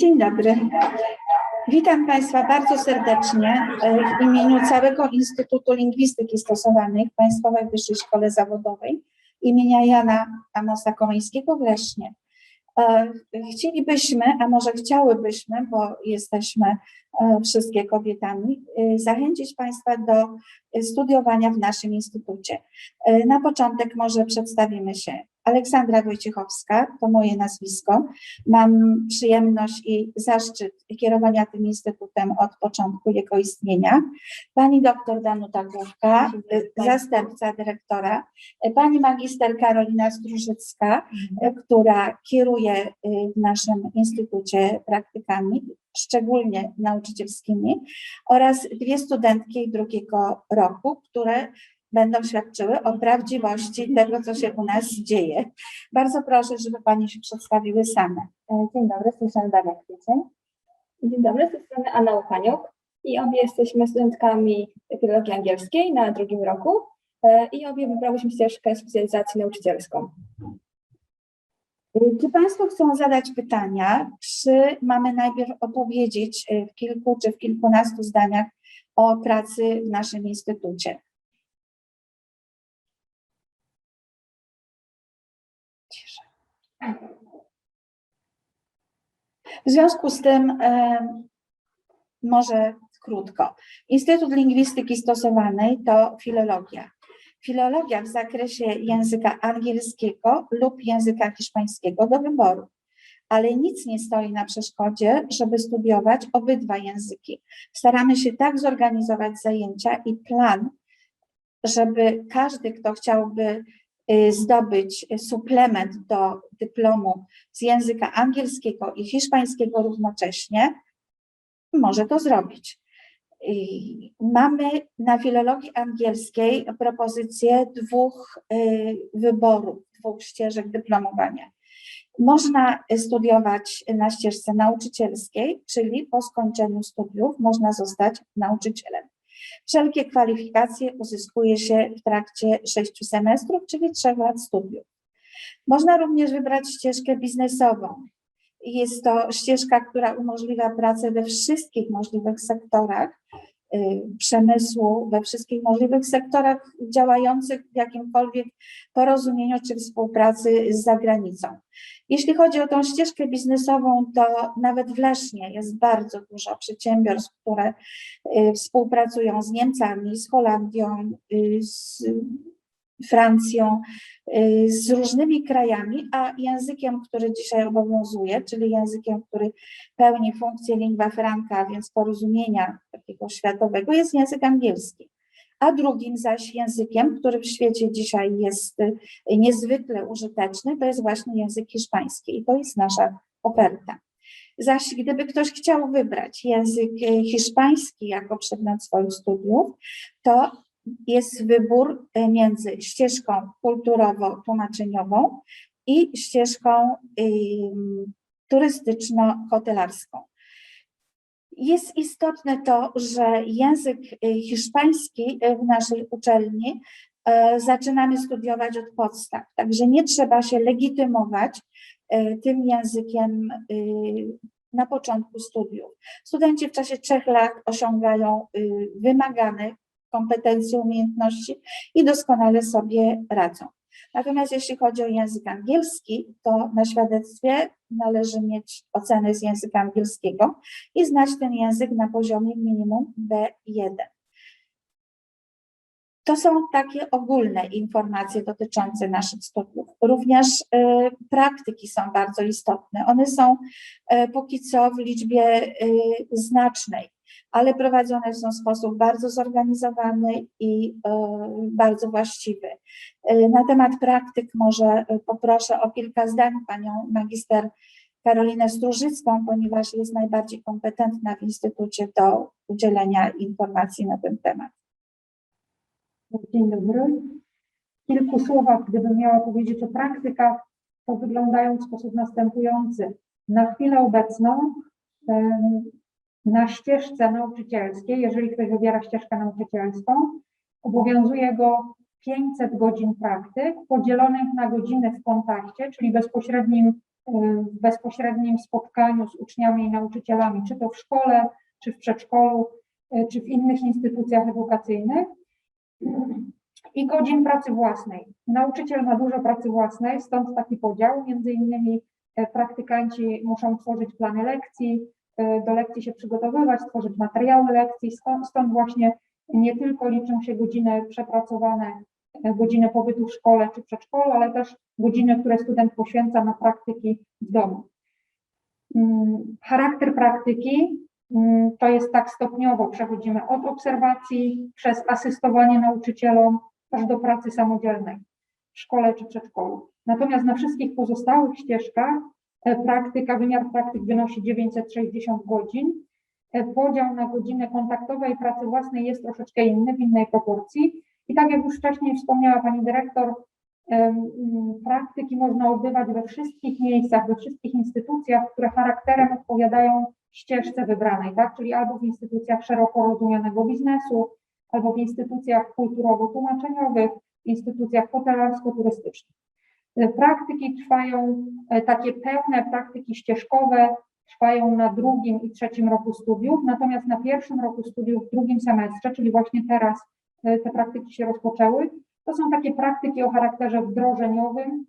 Dzień dobry. Witam Państwa bardzo serdecznie e, w imieniu całego Instytutu Lingwistyki Stosowanej w Państwowej Wyższej Szkole Zawodowej imienia Jana Amosa Komeńskiego w Lesznie. E, Chcielibyśmy, a może chciałybyśmy, bo jesteśmy e, wszystkie kobietami, zachęcić Państwa do studiowania w naszym instytucie. Na początek może przedstawimy się. Aleksandra Wojciechowska, to moje nazwisko. Mam przyjemność i zaszczyt kierowania tym instytutem od początku jego istnienia. Pani doktor Danuta Główka, zastępca dyrektora, pani magister Karolina Strużycka, która kieruje y, w naszym instytucie praktykami, szczególnie nauczycielskimi, oraz dwie studentki drugiego roku, które będą świadczyły o prawdziwości tego, co się u nas dzieje. Bardzo proszę, żeby Pani się przedstawiły same. E, Dzień dobry, strony Daria Kwiecień. Dzień dobry, z tej strony Anna Łupaniuk. I obie jesteśmy studentkami filologii angielskiej na drugim roku e, i obie wybrałyśmy ścieżkę specjalizacji nauczycielską. Y, Czy Państwo chcą zadać pytania, czy mamy najpierw opowiedzieć w kilku czy w kilkunastu zdaniach o pracy w naszym instytucie? W związku z tym, em, może krótko. Instytut Lingwistyki Stosowanej to filologia. Filologia w zakresie języka angielskiego lub języka hiszpańskiego do wyboru. Ale nic nie stoi na przeszkodzie, żeby studiować obydwa języki. Staramy się tak zorganizować zajęcia i plan, żeby każdy, kto chciałby zdobyć suplement do dyplomu z języka angielskiego i hiszpańskiego równocześnie, może to zrobić. Mamy na filologii angielskiej propozycję dwóch y, wyborów, dwóch ścieżek dyplomowania. Można studiować na ścieżce nauczycielskiej, czyli po skończeniu studiów można zostać nauczycielem. Wszelkie kwalifikacje uzyskuje się w trakcie sześciu semestrów, czyli trzech lat studiów. Można również wybrać ścieżkę biznesową. Jest to ścieżka, która umożliwia pracę we wszystkich możliwych sektorach przemysłu, we wszystkich możliwych sektorach działających w jakimkolwiek porozumieniu czy współpracy z zagranicą. Jeśli chodzi o tą ścieżkę biznesową, to nawet w Lesznie jest bardzo dużo przedsiębiorstw, które y, współpracują z Niemcami, z Holandią, y, z Francją, y, z różnymi krajami, a językiem, który dzisiaj obowiązuje, czyli językiem, który pełni funkcję lingua franca, więc porozumienia takiego światowego, jest język angielski. A drugim zaś językiem, który w świecie dzisiaj jest y, niezwykle użyteczny, to jest właśnie język hiszpański i to jest nasza oferta. Zaś gdyby ktoś chciał wybrać język y, hiszpański jako przedmiot swoich studiów, to jest wybór e, między ścieżką kulturowo-tłumaczeniową i ścieżką turystyczno-hotelarską. Jest istotne to, że język y, hiszpański y, w naszej uczelni e, zaczynamy studiować od podstaw, także nie trzeba się legitymować e, tym językiem na początku studiów. Studenci w czasie trzech lat osiągają y, wymagane kompetencje, umiejętności i doskonale sobie radzą. Natomiast jeśli chodzi o język angielski, to na świadectwie należy mieć ocenę z języka angielskiego i znać ten język na poziomie minimum B1. To są takie ogólne informacje dotyczące naszych studiów. Również y, praktyki są bardzo istotne. One są y, póki co w liczbie y, znacznej ale prowadzone są w sposób bardzo zorganizowany i e, bardzo właściwy. E, Na temat praktyk może e, poproszę o kilka zdań panią magister Karolinę Strużycką, ponieważ jest najbardziej kompetentna w Instytucie do udzielenia informacji na ten temat. Dzień dobry. W kilku słowach, gdybym miała powiedzieć o praktykach, to wyglądają w sposób następujący. Na chwilę obecną na ścieżce nauczycielskiej, jeżeli ktoś wybiera ścieżkę nauczycielską, obowiązuje go 500 godzin praktyk podzielonych na godziny w kontakcie, czyli bezpośrednim w bezpośrednim spotkaniu z uczniami i nauczycielami, czy to w szkole, czy w przedszkolu, y, czy w innych instytucjach edukacyjnych. I godzin pracy własnej. Nauczyciel ma dużo pracy własnej, stąd taki podział. Między innymi e, praktykanci muszą tworzyć plany lekcji, do lekcji się przygotowywać, tworzyć materiały lekcji. Stąd, właśnie nie tylko liczą się godziny przepracowane, e, godziny pobytu w szkole czy przedszkolu, ale też godziny, które student poświęca na praktyki w domu. Mm, Charakter praktyki mm, to jest tak stopniowo, przechodzimy od obserwacji przez asystowanie nauczycielom aż do pracy samodzielnej w szkole czy przedszkolu. Natomiast na wszystkich pozostałych ścieżkach praktyka, wymiar praktyk wynosi 960 godzin. E, Podział na godziny kontaktowe i pracy własnej jest troszeczkę inny, w innej proporcji. I tak jak już wcześniej wspomniała Pani Dyrektor, m, praktyki można odbywać we wszystkich miejscach, we wszystkich instytucjach, które charakterem odpowiadają ścieżce wybranej, tak? Czyli albo w instytucjach szeroko rozumianego biznesu, albo w instytucjach kulturowo-tłumaczeniowych, instytucjach hotelarsko-turystycznych. E, Praktyki trwają, e, takie pełne praktyki ścieżkowe trwają na drugim i trzecim roku studiów, natomiast na pierwszym roku studiów, w drugim semestrze, czyli właśnie teraz e, te praktyki się rozpoczęły, to są takie praktyki o charakterze wdrożeniowym,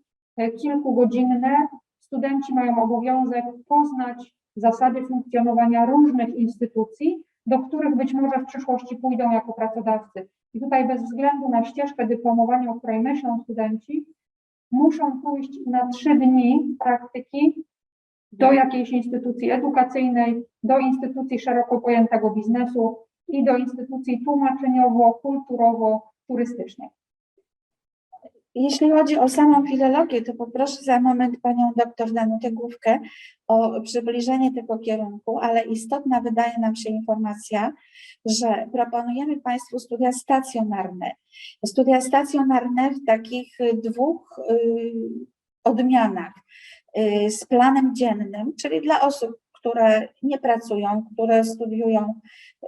kilkugodzinne. Studenci mają obowiązek poznać zasady funkcjonowania różnych instytucji, do których być może w przyszłości pójdą jako pracodawcy. I tutaj bez względu na ścieżkę dyplomowania, o której myślą studenci, muszą pójść na trzy dni praktyki do jakiejś instytucji edukacyjnej, do instytucji szeroko pojętego biznesu i do instytucji tłumaczeniowo-kulturowo-turystycznej. Jeśli chodzi o samą filologię, to poproszę za moment panią doktor Danutę Główkę o przybliżenie tego kierunku, ale istotna wydaje nam się informacja, że proponujemy Państwu studia stacjonarne. Studia stacjonarne w takich y, dwóch y, odmianach. Y, z planem dziennym, czyli dla osób, które nie pracują, które studiują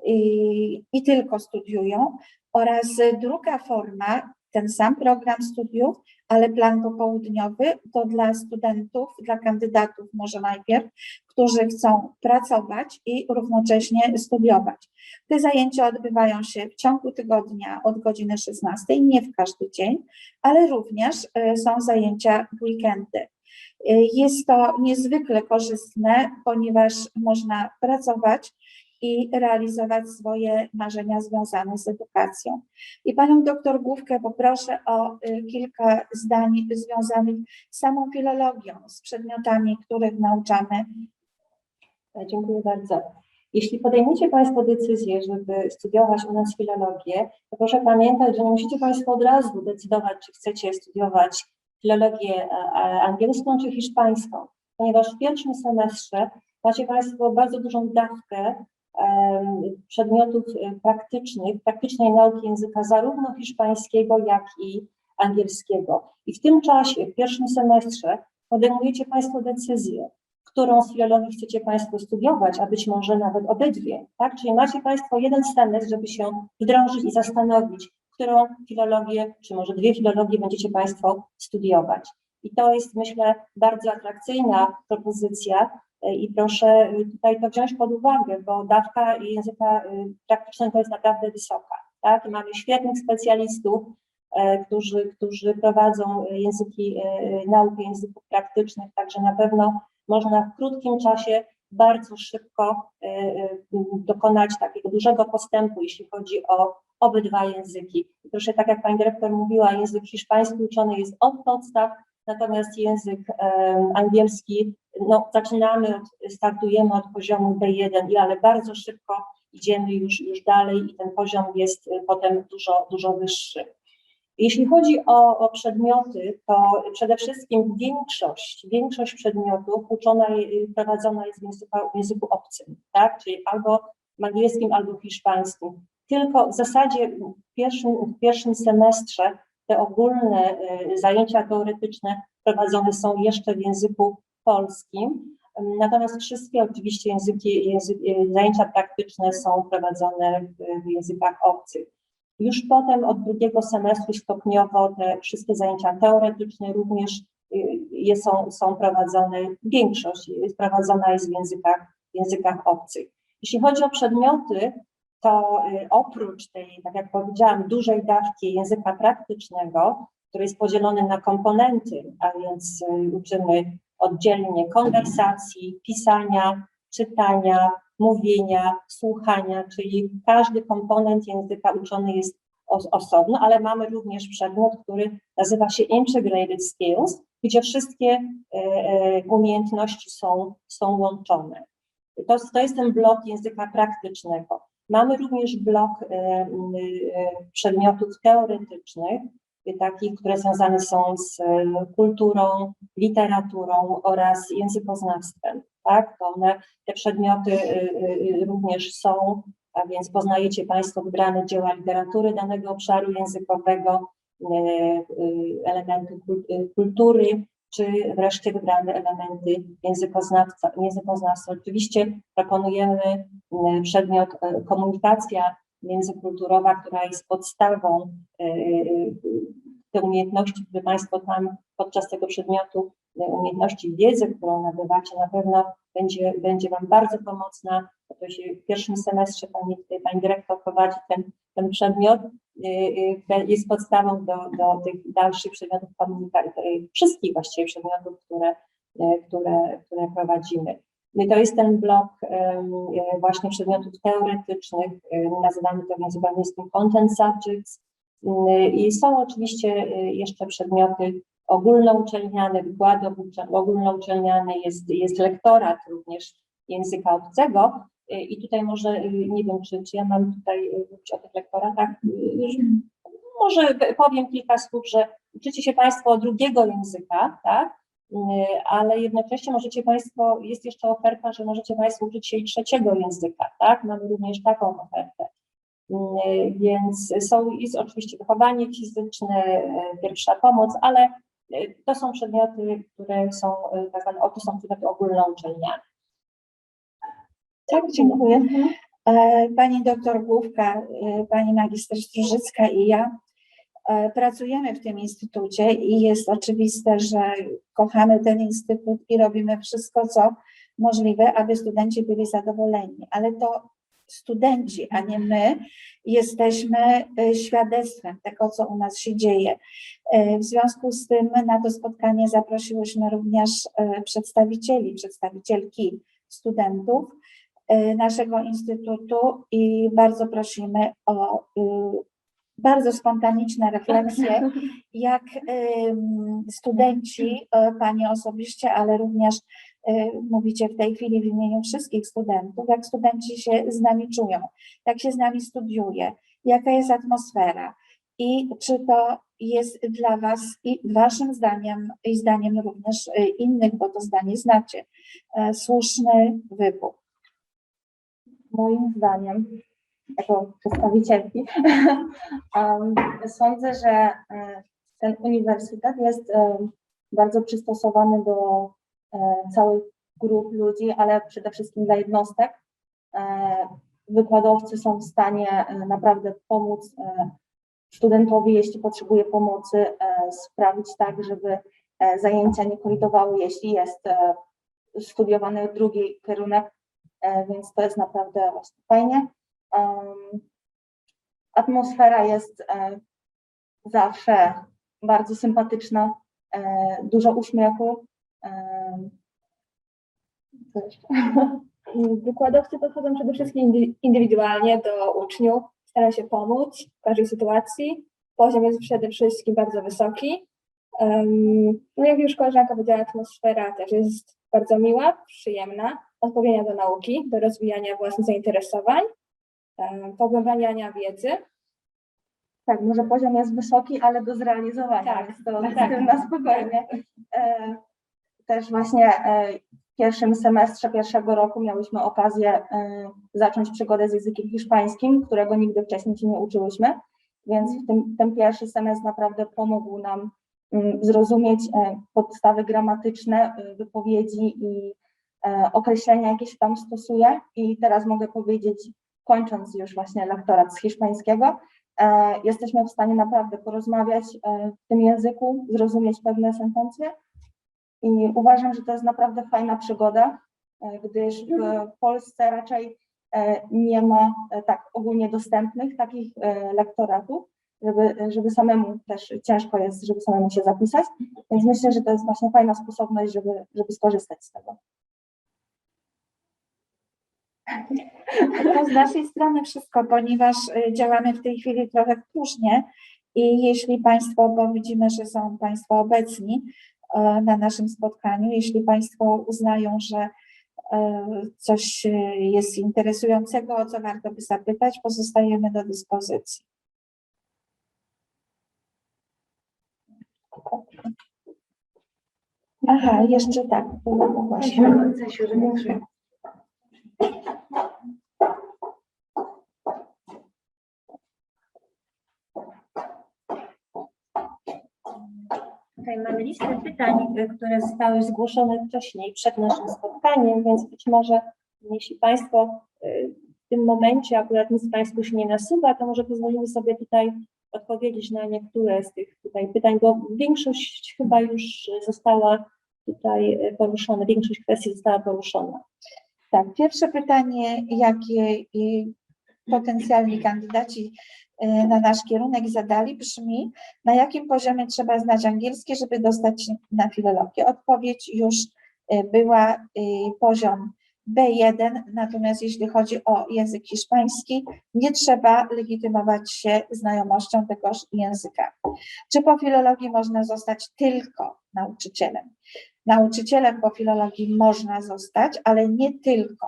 i, i tylko studiują, oraz druga forma, ten sam program studiów, ale plan popołudniowy to dla studentów, dla kandydatów może najpierw, którzy chcą pracować i równocześnie studiować. Te zajęcia odbywają się w ciągu tygodnia od godziny 16, nie w każdy dzień, ale również y, są zajęcia w weekendy. Y, Jest to niezwykle korzystne, ponieważ można pracować i realizować swoje marzenia związane z edukacją. I panią doktor Główkę poproszę o y, kilka zdań związanych z samą filologią, z przedmiotami, których nauczamy. Dziękuję bardzo. Jeśli podejmiecie Państwo decyzję, żeby studiować u nas filologię, to proszę pamiętać, że nie musicie Państwo od razu decydować, czy chcecie studiować filologię e, angielską czy hiszpańską, ponieważ w pierwszym semestrze macie Państwo bardzo dużą dawkę przedmiotów e, praktycznych, praktycznej nauki języka zarówno hiszpańskiego, jak i angielskiego. I w tym czasie, w pierwszym semestrze podejmujecie Państwo decyzję, którą z filologii chcecie Państwo studiować, a być może nawet obydwie, tak? Czyli macie Państwo jeden semestr, żeby się wdrożyć i zastanowić, którą filologię, czy może dwie filologie będziecie Państwo studiować. I to jest, myślę, bardzo atrakcyjna propozycja i proszę e, tutaj to wziąć pod uwagę, bo dawka języka e, praktycznego jest naprawdę wysoka, tak? I mamy świetnych specjalistów, e, którzy, którzy prowadzą e, języki, e, naukę języków praktycznych, także na pewno można w krótkim czasie bardzo szybko e, e, dokonać takiego dużego postępu, jeśli chodzi o obydwa języki. Proszę, tak jak Pani Dyrektor mówiła, język hiszpański uczony jest od podstaw, natomiast język angielski, no zaczynamy, od, startujemy od poziomu B1, i ale bardzo szybko idziemy już, już dalej i ten poziom jest e, potem dużo, dużo wyższy. Jeśli chodzi o, o przedmioty, to przede wszystkim większość, większość przedmiotów uczona, i prowadzona jest w języku, w języku obcym, tak? Czyli albo angielskim, albo hiszpańskim. Tylko w zasadzie w pierwszym, w pierwszym semestrze te ogólne y, zajęcia teoretyczne prowadzone są jeszcze w języku polskim, natomiast wszystkie oczywiście języki, język, y, zajęcia praktyczne są prowadzone w, w językach obcych. Już potem od drugiego semestru stopniowo te wszystkie zajęcia teoretyczne również je są, są prowadzone, większość prowadzona jest w językach, w językach obcych. Jeśli chodzi o przedmioty, to y, oprócz tej, tak jak powiedziałam, dużej dawki języka praktycznego, który jest podzielony na komponenty, a więc y, uczymy oddzielnie konwersacji, pisania, czytania, mówienia, słuchania, czyli każdy komponent języka uczony jest os- osobno, ale mamy również przedmiot, który nazywa się Integrated Skills, gdzie wszystkie e, umiejętności są, są łączone. To, to jest ten blok języka praktycznego. Mamy również blok m, e, przedmiotów teoretycznych, e, takich, które związane są z kulturą, literaturą oraz językoznawstwem. Tak? To one, te przedmioty również są, a więc poznajecie Państwo wybrane dzieła literatury danego obszaru językowego, elementy kul- kultury, czy wreszcie wybrane elementy językoznawca, językoznawstwa. Oczywiście proponujemy m, przedmiot e, komunikacja międzykulturowa, która jest podstawą e, e, te umiejętności, które Państwo tam podczas tego przedmiotu, e, umiejętności wiedzy, którą nabywacie, na pewno będzie, będzie Wam bardzo pomocna. To się w pierwszym semestrze Pani, tutaj Pani Dyrektor prowadzi ten, ten przedmiot, jest podstawą do, do tych dalszych przedmiotów komunikacji, wszystkich właściwie przedmiotów, które, y, które, które prowadzimy. I to jest ten blok y, właśnie przedmiotów teoretycznych, y, nazywamy to w języku angielskim content subjects. Y, I są oczywiście y, jeszcze przedmioty ogólnouczelniane, wykłady ogólnouczelniane, jest, jest lektorat również języka obcego. Y, I tutaj może, y, nie wiem, czy, czy ja mam tutaj y, mówić o tych lektoratach. Y, że- Może powiem kilka słów, że uczycie się Państwo drugiego języka, tak? Ale jednocześnie możecie Państwo, jest jeszcze oferta, że możecie Państwo uczyć się i trzeciego języka, tak? Mamy również taką ofertę. Więc są, jest oczywiście wychowanie fizyczne, y, pierwsza pomoc, ale y, to są przedmioty, które są, tak zwane, to są przedmioty ogólnouczelniane. Tak, dziękuję. E, Pani doktor Główka, e, pani magister Strużycka i ja e, pracujemy w tym instytucie i jest oczywiste, że kochamy ten instytut i robimy wszystko, co możliwe, aby studenci byli zadowoleni. Ale to studenci, a nie my, jesteśmy świadectwem tego, co u nas się dzieje. W związku z tym na to spotkanie zaprosiłyśmy również przedstawicieli, przedstawicielki studentów naszego instytutu i bardzo prosimy o y, bardzo spontaniczne refleksje, jak studenci, e, Pani osobiście, ale również e, mówicie w tej chwili w imieniu wszystkich studentów, jak studenci się z nami czują, jak się z nami studiuje, jaka jest atmosfera i czy to jest dla Was i Waszym zdaniem i zdaniem również e, innych, bo to zdanie znacie, e, słuszny wybór. Moim zdaniem, jako przedstawicielki, sądzę, że e, ten uniwersytet jest e, bardzo przystosowany do e, całych grup ludzi, ale przede wszystkim dla jednostek. Wykładowcy są w stanie naprawdę pomóc studentowi, jeśli potrzebuje pomocy, sprawić tak, żeby zajęcia nie kolidowały, jeśli jest studiowany drugi kierunek, więc to jest naprawdę właśnie fajnie. Atmosfera jest e, zawsze bardzo sympatyczna, e, dużo uśmiechu. Wykładowcy podchodzą przede wszystkim indy- indywidualnie do uczniów, starają się pomóc w każdej sytuacji. Poziom jest przede wszystkim bardzo wysoki. No jak już koleżanka powiedziała, atmosfera też jest bardzo miła, przyjemna, odpowiednia do nauki, do rozwijania własnych zainteresowań, pogłębiania wiedzy. Tak, może poziom jest wysoki, ale do zrealizowania, Tak, to tak, tym na spokojnie. E, Też właśnie e, w pierwszym semestrze pierwszego roku miałyśmy okazję e, zacząć przygodę z językiem hiszpańskim, którego nigdy wcześniej się nie uczyłyśmy, więc w tym, ten pierwszy semestr naprawdę pomógł nam zrozumieć e, podstawy gramatyczne, e, wypowiedzi i e, określenia, jakie się tam stosuje. I teraz mogę powiedzieć, kończąc już właśnie lektorat z hiszpańskiego, jesteśmy w stanie naprawdę porozmawiać w tym języku, zrozumieć pewne sentencje. I uważam, że to jest naprawdę fajna przygoda, gdyż w Polsce raczej nie ma tak ogólnie dostępnych takich lektoratów, żeby, żeby samemu też ciężko jest, żeby samemu się zapisać. Więc myślę, że to jest właśnie fajna sposobność, żeby, żeby skorzystać z tego. To z naszej strony wszystko, ponieważ y, działamy w tej chwili trochę w próżnię i jeśli Państwo, bo widzimy, że są Państwo obecni e, na naszym spotkaniu, jeśli Państwo uznają, że e, coś jest interesującego, o co warto by zapytać, pozostajemy do dyspozycji. Aha, jeszcze tak, było właśnie. Tutaj mamy listę pytań, y, które zostały zgłoszone wcześniej przed naszym spotkaniem, więc być może jeśli Państwo y, w tym momencie akurat nic Państwu się nie nasuwa, to może pozwolimy sobie tutaj odpowiedzieć na niektóre z tych tutaj pytań, bo większość chyba już została tutaj poruszona, większość kwestii została poruszona. Tak, pierwsze pytanie, jakie potencjalni kandydaci e, na nasz kierunek zadali, brzmi, na jakim poziomie trzeba znać angielski, żeby dostać na filologię? Odpowiedź już e, była e, poziom B1, natomiast jeśli chodzi o język hiszpański, nie trzeba legitymować się znajomością tegoż języka. Czy po filologii można zostać tylko nauczycielem? Nauczycielem po filologii można zostać, ale nie tylko.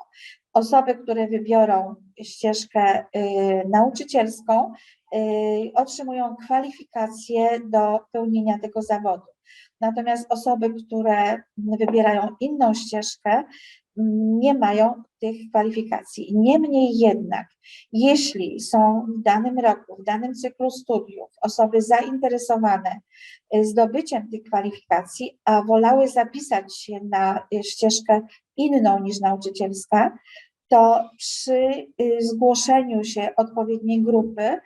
Osoby, które wybiorą ścieżkę y, nauczycielską, y, otrzymują kwalifikacje do pełnienia tego zawodu. Natomiast osoby, które wybierają inną ścieżkę, nie mają tych kwalifikacji. Niemniej jednak, jeśli są w danym roku, w danym cyklu studiów osoby zainteresowane y, zdobyciem tych kwalifikacji, a wolały zapisać się na y, ścieżkę inną niż nauczycielska, to przy y, zgłoszeniu się odpowiedniej grupy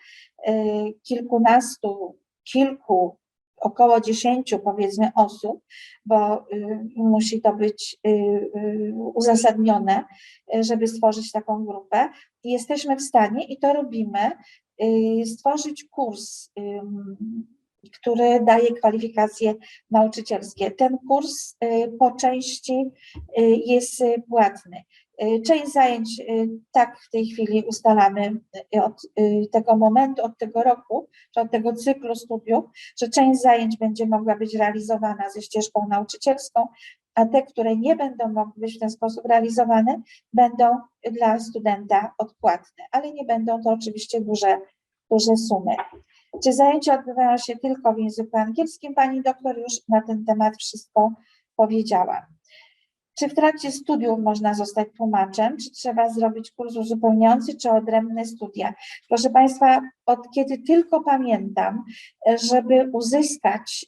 kilkunastu, kilku, około dziesięciu powiedzmy osób, bo y, musi to być y, y, uzasadnione, żeby stworzyć taką grupę, jesteśmy w stanie i to robimy, stworzyć kurs, który daje kwalifikacje nauczycielskie. Ten kurs po części jest płatny. Y, Część zajęć y, tak w tej chwili ustalamy y, od tego momentu, od tego roku, czy od tego cyklu studiów, że część zajęć będzie mogła być realizowana ze ścieżką nauczycielską, a te, które nie będą mogły być w ten sposób realizowane, będą dla studenta odpłatne, ale nie będą to oczywiście duże, duże sumy. Czy zajęcia odbywają się tylko w języku angielskim? Pani doktor już na ten temat wszystko powiedziała. Czy w trakcie studiów można zostać tłumaczem? Czy trzeba zrobić kurs uzupełniający, czy odrębne studia? Proszę Państwa, od kiedy tylko pamiętam, żeby uzyskać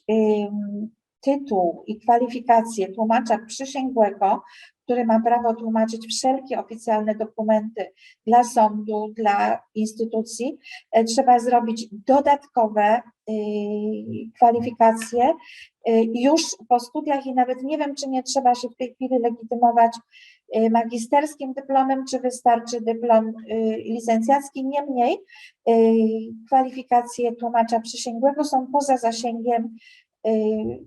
tytuł i kwalifikację tłumacza przysięgłego, który ma prawo tłumaczyć wszelkie oficjalne dokumenty dla sądu, dla instytucji, e, trzeba zrobić dodatkowe y, kwalifikacje y, już po studiach i nawet nie wiem, czy nie trzeba się w tej chwili legitymować y, magisterskim dyplomem, czy wystarczy dyplom licencjacki. Niemniej kwalifikacje tłumacza przysięgłego są poza zasięgiem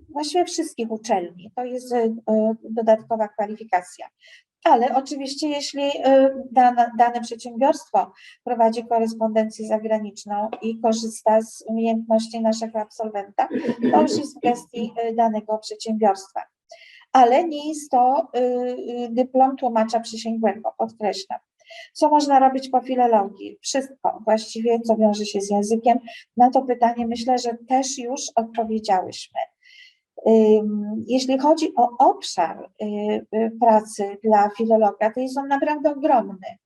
właściwie wszystkich uczelni. To jest y, y, dodatkowa kwalifikacja. Ale oczywiście, jeśli y, dane, dane przedsiębiorstwo prowadzi korespondencję zagraniczną i korzysta z umiejętności naszego absolwenta, to już jest w gestii y, danego przedsiębiorstwa. Ale nie jest to y, y, dyplom tłumacza przysięgłego, podkreślam. Co można robić po filologii? Wszystko właściwie, co wiąże się z językiem. Na to pytanie myślę, że też już odpowiedziałyśmy. Jeśli chodzi o obszar y, y, pracy dla filologa, to jest on naprawdę ogromny.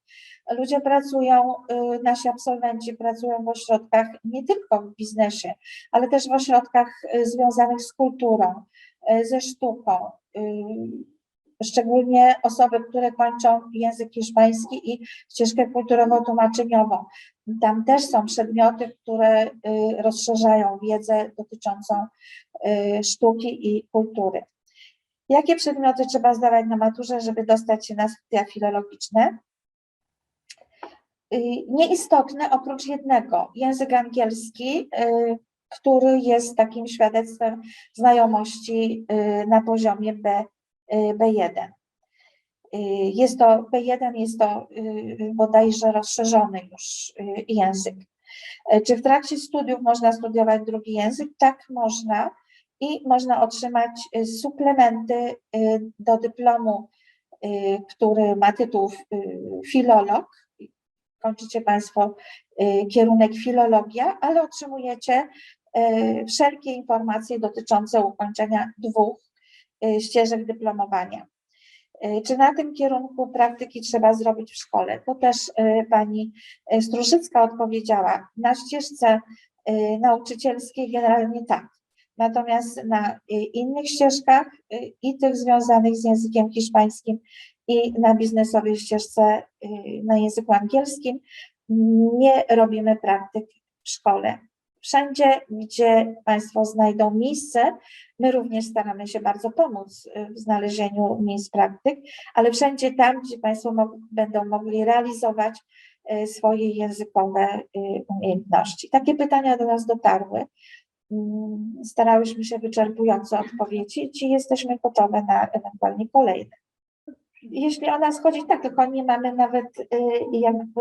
Ludzie pracują, y, nasi absolwenci pracują w ośrodkach nie tylko w biznesie, ale też w ośrodkach związanych z kulturą, ze sztuką. Szczególnie osoby, które kończą język hiszpański i ścieżkę kulturowo-tłumaczeniową. Tam też są przedmioty, które y, rozszerzają wiedzę dotyczącą y, sztuki i kultury. Jakie przedmioty trzeba zdawać na maturze, żeby dostać się na studia filologiczne? Y, Nieistotne oprócz jednego, język angielski, który jest takim świadectwem znajomości na poziomie B, y, B1. Y, Jest to B1, jest to y, bodajże rozszerzony już y, język. Y, Czy w trakcie studiów można studiować drugi język? Tak, można. I można otrzymać y, suplementy y, do dyplomu, y, który ma tytuł y, filolog. Kończycie Państwo y, kierunek filologia, ale otrzymujecie y, wszelkie informacje dotyczące ukończenia dwóch y, ścieżek dyplomowania. Y, Czy na tym kierunku praktyki trzeba zrobić w szkole? To też y, pani y, Struszycka odpowiedziała. Na ścieżce y, nauczycielskiej generalnie tak. Natomiast na y, innych ścieżkach y, i tych związanych z językiem hiszpańskim i na biznesowej ścieżce y, na języku angielskim nie robimy praktyk w szkole. Wszędzie, gdzie Państwo znajdą miejsce, my również staramy się bardzo pomóc y, w znalezieniu miejsc praktyk, ale wszędzie tam, gdzie Państwo będą mogli realizować y, swoje językowe y, umiejętności. Takie pytania do nas dotarły. Mm, Starałyśmy się wyczerpująco odpowiedzieć i jesteśmy gotowe na ewentualnie kolejne. Jeśli o nas chodzi, tak, tylko nie mamy nawet y, jakby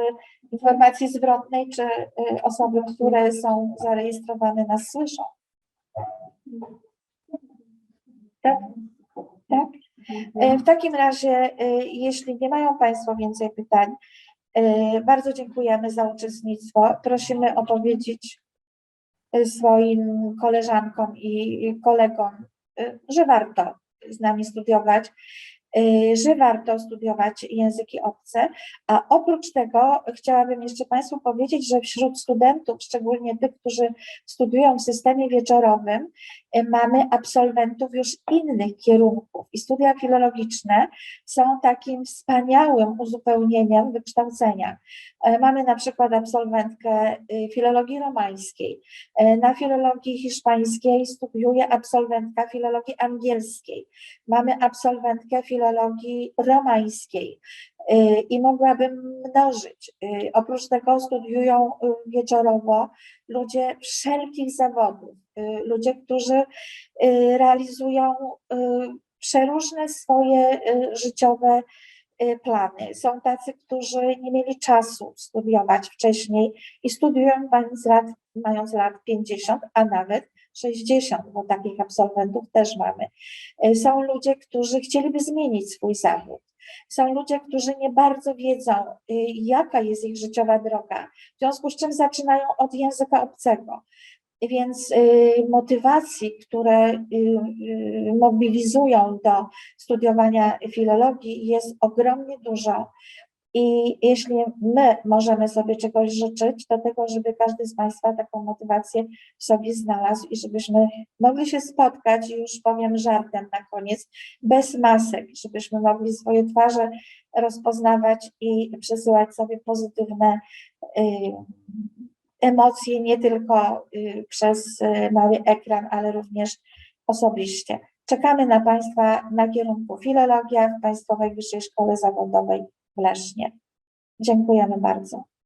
informacji zwrotnej, czy y, osoby, które są zarejestrowane nas słyszą. Tak? Tak? Y, W takim razie, jeśli nie mają Państwo więcej pytań, bardzo dziękujemy za uczestnictwo. Prosimy opowiedzieć swoim koleżankom i kolegom, że warto z nami studiować, że warto studiować języki obce, a oprócz tego chciałabym jeszcze Państwu powiedzieć, że wśród studentów, szczególnie tych, którzy studiują w systemie wieczorowym, y, mamy absolwentów już innych kierunków i studia filologiczne są takim wspaniałym uzupełnieniem wykształcenia. E, Mamy na przykład absolwentkę y, filologii romańskiej, na filologii hiszpańskiej studiuje absolwentka filologii angielskiej. Mamy absolwentkę filologii romańskiej y, i mogłabym mnożyć. Y, Oprócz tego studiują y, wieczorowo ludzie wszelkich zawodów, ludzie, którzy realizują przeróżne swoje życiowe plany. Są tacy, którzy nie mieli czasu studiować wcześniej i studiują mając lat, mając lat 50, a nawet 60, bo takich absolwentów też mamy. Y, Są ludzie, którzy chcieliby zmienić swój zawód. Są ludzie, którzy nie bardzo wiedzą, y, jaka jest ich życiowa droga, w związku z czym zaczynają od języka obcego. Więc y, motywacji, które mobilizują do studiowania filologii jest ogromnie dużo. I jeśli my możemy sobie czegoś życzyć, to tego, żeby każdy z Państwa taką motywację w sobie znalazł i żebyśmy mogli się spotkać, już powiem żartem na koniec, bez masek, żebyśmy mogli swoje twarze rozpoznawać i przesyłać sobie pozytywne y, emocje, nie tylko y, przez y, mały ekran, ale również osobiście. Czekamy na Państwa na kierunku filologia w Państwowej Wyższej Szkole Zawodowej Lesznie. Dziękujemy bardzo.